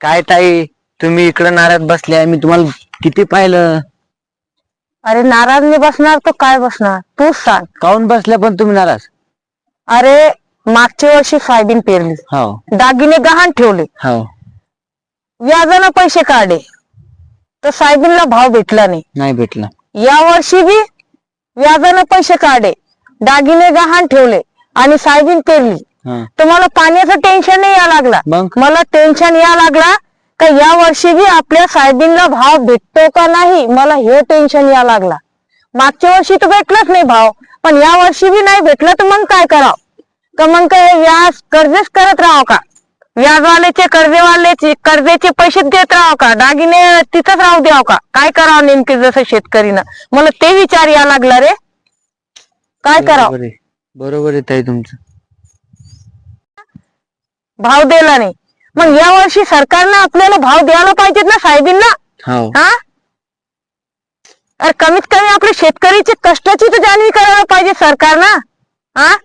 काय ताई तुम्ही इकडं नाराज बसले मी तुम्हाला किती पाहिलं? अरे नाराज नाही बसणार तो काय बसणार? तूच सांग. काऊन बसल्या पण तुम्ही नाराज? अरे मागच्या वर्षी सोयाबीन पेरली. हो. दागिने गहाण ठेवले. हो. व्याजानं पैसे काढले. तर सोयाबीनला भाव भेटला नाही. नाही भेटलं. या वर्षी बी व्याजानं पैसे काढले. दागिने गहाण ठेवले आणि सोयाबीन पेरली. मला पाण्याचं टेन्शन नाही या लागला. मला टेन्शन या लागला का या वर्षी बी आपल्या सोयाबीनला भाव भेटतो का नाही मला हे टेन्शन या लागला. मागच्या वर्षी तर भेटलाच नाही भाव पण या वर्षी बी नाही भेटला तर मग काय करावं? का मग काय व्याज कर्जच करत राहावं का? व्याजवाल्याचे कर्जेवाल्याचे कर्जेचे पैसे देत राहावं का? दागिने तिथंच राहू द्यावं का? काय करावं नेमके जसं शेतकरीनं? मला ते विचार या लागला रे. काय करावं? बरोबर आहे ताई तुमचं. भाव दिला नाही. मग या वर्षी सरकारनं आपल्याला भाव द्यायला पाहिजेत ना साहेबींना? हो. हा? अरे कमीत कमी आपल्या शेतकरीची कष्टाची तर जाणीव करायला पाहिजे सरकारनं. हा?